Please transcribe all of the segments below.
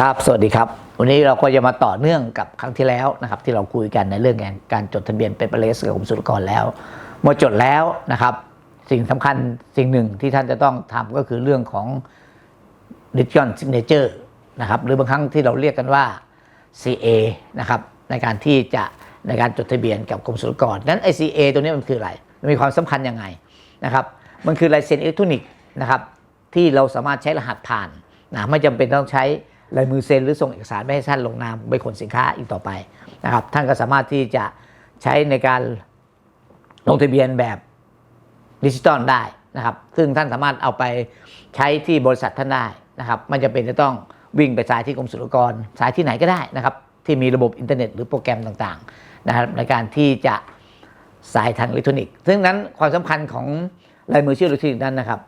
ครับ สวัสดีครับ วันนี้เราก็จะมาต่อเนื่องกับครั้งที่แล้วนะครับ ที่เราคุยกันในเรื่องการการจดทะเบียนเป็นเปอร์เลสกับกรมศุลกากรแล้วเมื่อจดแล้วนะครับ สิ่งสำคัญสิ่งหนึ่งที่ท่านจะต้องทำก็คือเรื่องของ Digital Signature นะครับ หรือบางครั้งที่เราเรียกกันว่า CA นะครับ ในการที่จะในการจดทะเบียนกับกรมศุลกากรนั้น ICA ตัวนี้มันคืออะไรมันมีความสำคัญยังไงนะครับ มันคือลายเซ็นอิเล็กทรอนิกส์นะครับ ที่เราสามารถใช้รหัสผ่านนะไม่จำเป็นต้องใช้ ลายมือเซ็นหรือส่งเอกสารไม่ให้ท่านลงนามใบขนสินค้าอีกต่อไปนะครับท่านก็สามารถที่จะใช้ในการลงทะเบียนแบบดิจิตอลได้นะครับซึ่งท่านสามารถเอาไปใช้ที่บริษัทท่านได้นะครับไม่จำเป็นจะต้องวิ่งไปสายที่กรมศุลกรสายที่ไหนก็ได้นะครับที่มีระบบอินเทอร์เน็ตหรือโปรแกรมต่างๆนะครับในการที่จะสายทางอิเล็กทรอนิกส์ซึ่งนั้นความสำคัญของลายมือชื่ออิเล็กทรอนิกส์นั้นนะครับ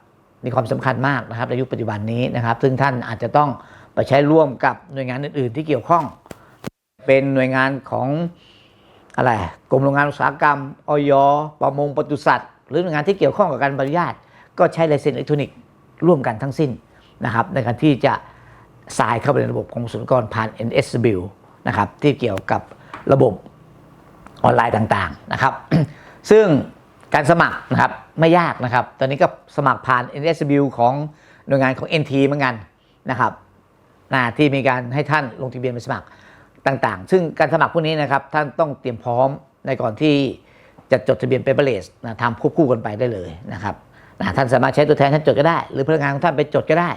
มีความสำคัญมากนะครับในยุคปัจจุบันนี้นะครับ ซึ่งท่านอาจจะต้อง ไปใช้ร่วมกับหน่วยงานอื่น ๆ ที่เกี่ยวข้อง เป็นหน่วยงานของอะไรกรมโรงงานอุตสาหกรรมออยประมงปศุสัตว์ หรือหน่วยงานที่เกี่ยวข้องกับการบอนุญาต ก็ใช้ลายเซ็นอิเล็กทรอนิกส์ร่วมกันทั้งสิ้นนะครับในการที่จะสายเข้าไปในระบบของศุลกากรผ่าน NSW นะครับที่เกี่ยวกับระบบออนไลน์ต่างๆนะครับ ซึ่งการสมัครนะครับไม่ยากนะครับ ตอนนี้ก็สมัครผ่าน NSW ของหน่วยงานของ NT เหมือนกันนะครับ นะที่มีการให้ท่านลงทะเบียนไปสมัครต่างๆ ซึ่งการสมัครพวกนี้นะครับท่านต้องเตรียมพร้อมในก่อนที่จะจดทะเบียนเปเปอร์เลสนะทำควบคู่กันไปได้เลยนะครับนะท่านสามารถใช้ตัวแทนท่านจดก็ได้ หรือพนักงานของท่านไปจดก็ได้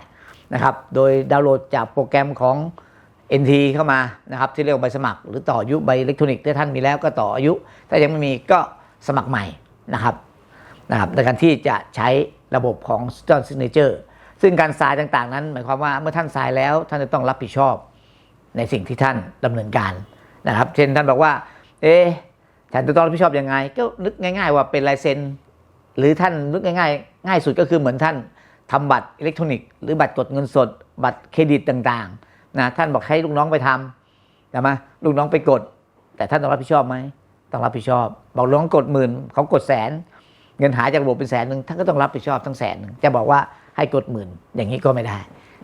นะครับ โดยดาวน์โหลดจากโปรแกรมของ NT เข้ามานะครับที่เรียกใบสมัคร หรือต่ออายุใบอิเล็กทรอนิกส์ถ้าท่านมีแล้วก็ต่ออายุ ถ้ายังไม่มีก็สมัครใหม่นะครับนะครับในการที่จะใช้ระบบของ Stone Signature ซึ่งการสายต่างๆนั้น หมายความว่าเมื่อท่านสายแล้วท่านจะต้องรับผิดชอบในสิ่งที่ท่านดำเนินการนะครับ เช่นท่านบอกว่า เอ๊ฉันจะต้องรับผิดชอบยังไง ก็นึกง่าย ๆ ว่าเป็นลายเซ็นหรือท่านนึกง่ายๆ ง่ายสุดก็คือเหมือนท่านทำบัตรอิเล็กทรอนิกส์หรือบัตรกดเงินสด บัตรเครดิตต่างๆนะท่านบอกให้ลูกน้องไปทำใช่ไหมลูกน้องไปกด แต่ท่านต้องรับผิดชอบไหมต้องรับผิดชอบ บอกลูกน้องกดหมื่นเขากดแสน เงินหายจากระบบเป็นแสนหนึ่งท่านก็ต้องรับผิดชอบทั้งแสนหนึ่งจะบอกว่า ให้กดหมื่น อย่างนี้ก็ไม่ได้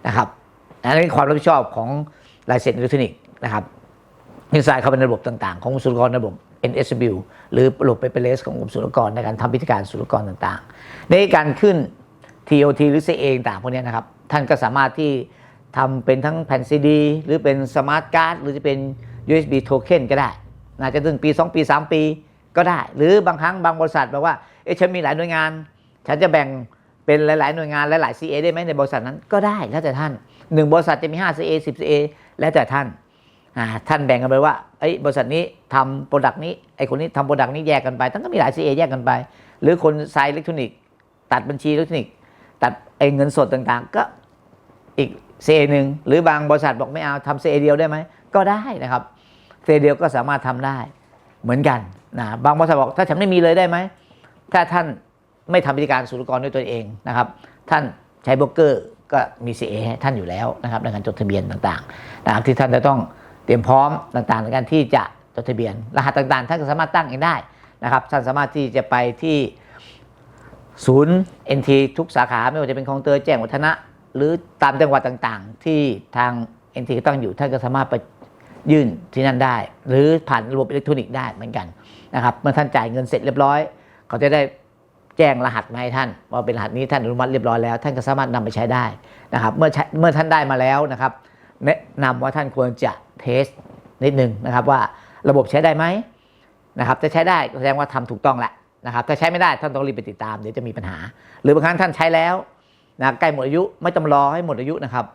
นะครับอันนี้ความรับผิดชอบของลายเซ็นอิเล็กทรอนิกส์นะครับอินไซด์เข้าไปในระบบต่างๆ ของกรมศุลกากรนระบบ NSW หรือระบบเปเปเลสของกรมศุลกากรในการทำพิธีการศุลกากรต่างๆ ในการขึ้น TOT หรือ CA ต่างพวกนี้นะครับ ท่านก็สามารถที่ทำเป็นทั้งแผ่นซีดีหรือเป็นสมาร์ทการ์ดหรือจะเป็น USB โทเค็นก็ได้น่าจะถึงปี 2 ปี 3 ปีก็ได้ หรือบางครั้งบางบริษัทบอกว่า เอ๊ะฉันมีหลายหน่วยงาน ฉันจะแบ่ง เป็นหลาย ๆ หน่วยงานหลาย ๆ CA ได้ไหมในบริษัทนั้นก็ได้แล้วแต่ท่านหนึ่งบริษัทจะมี 5 CA 10 CA แล้วแต่ท่านท่านแบ่งกันไปว่าไอ้บริษัทนี้ทำโปรดักต์นี้ไอ้คนนี้ทำโปรดักต์นี้แยกกันไปท่านก็มีหลาย CA แยกกันไป หรือคนไซอิเล็กทรอนิกส์ตัดบัญชีอิเล็กทรอนิกส์ตัดไอ้เงินสดต่าง ๆ ก็อีก CA หนึ่งหรือบางบริษัทบอกไม่เอาทำ CA เดียวได้ไหมก็ได้นะครับ CA เดียวก็สามารถทำได้เหมือนกันนะบางบริษัทบอกถ้าฉันไม่มีเลยได้ไหมถ้าท่าน ไม่ทำพิธีการศุลกากรด้วยตัวเองนะครับ ท่านใช้โบรกเกอร์ก็มี CA ให้ท่านอยู่แล้วนะครับในการจดทะเบียนต่างๆนะครับที่ท่านจะต้องเตรียมพร้อมต่างๆในการที่จะจดทะเบียน รหัสต่างๆ ท่านก็สามารถตั้งเองได้นะครับ ท่านสามารถที่จะไปที่ศูนย์ NT ทุกสาขาไม่ว่าจะเป็นคลองเตยแจ้งวัฒนะ หรือตามจังหวัดต่างๆ ที่ทาง NT ตั้งอยู่ท่านก็สามารถไปยื่นที่นั่นได้ หรือผ่านระบบอิเล็กทรอนิกส์ได้เหมือนกันนะครับเมื่อท่านจ่ายเงินเสร็จเรียบร้อย เขาจะได้ แจ้งรหัสมาให้ท่านว่าเป็นรหัสนี้ท่านอนุมัติเรียบร้อยแล้ว ท่านก็สามารถนำไปใช้ได้นะครับเมื่อเมื่อท่านได้มาแล้วนะครับ แนะนำว่าท่านควรจะเทสนิดนึงนะครับ ว่าระบบใช้ได้ไหมนะครับถ้าใช้ได้แสดงว่าทำถูกต้องแหละนะครับถ้าใช้ไม่ได้ท่านต้องรีบไปติดตามเดี๋ยวจะมีปัญหา หรือบางครั้งท่านใช้แล้วนะใกล้หมดอายุไม่ต้องรอให้หมดอายุนะครับ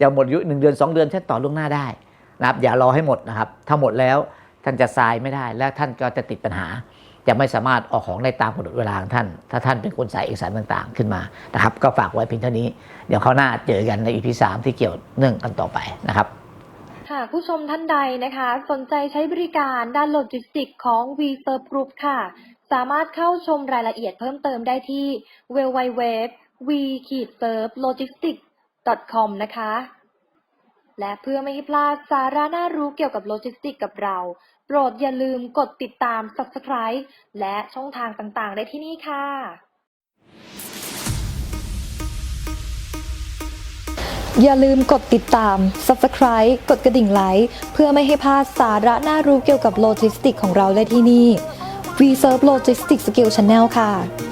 จะหมดอายุหนึ่งเดือนสองเดือนท่านต่อล่วงหน้าได้นะครับอย่ารอให้หมดนะครับถ้าหมดแล้วท่านจะทรายไม่ได้ และท่านก็จะติดปัญหา จะไม่สามารถออกของได้ตามกำหนดเวลาของท่าน ถ้าท่านเป็นคนใส่เอกสารต่างๆ ขึ้นมานะครับ ก็ฝากไว้เพียงเท่านี้ เดี๋ยวเขาหน้าเจอกันใน EP 3ที่เกี่ยวเนื่องกันต่อไปนะครับหากผู้ชมท่านใดนะคะ สนใจใช้บริการด้านโลจิสติกของ v s e r v Group ค่ะ สามารถเข้าชมรายละเอียดเพิ่มเติมได้ที่ www v s e r v logistics com นะคะ และเพื่อไม่ให้พลาดสาระน่ารู้เกี่ยวกับโลจิสติกกับเรา โปรดอย่าลืมกดติดตาม Subscribe และช่องทางต่างๆ ได้ที่นี่ค่ะ อย่าลืมกดติดตาม Subscribe กดกระดิ่งไลค์เพื่อไม่ให้พลาดสาระน่ารู้เกี่ยวกับโลจิสติกของเราได้ที่นี่ V Serve Logistics Skill Channel ค่ะ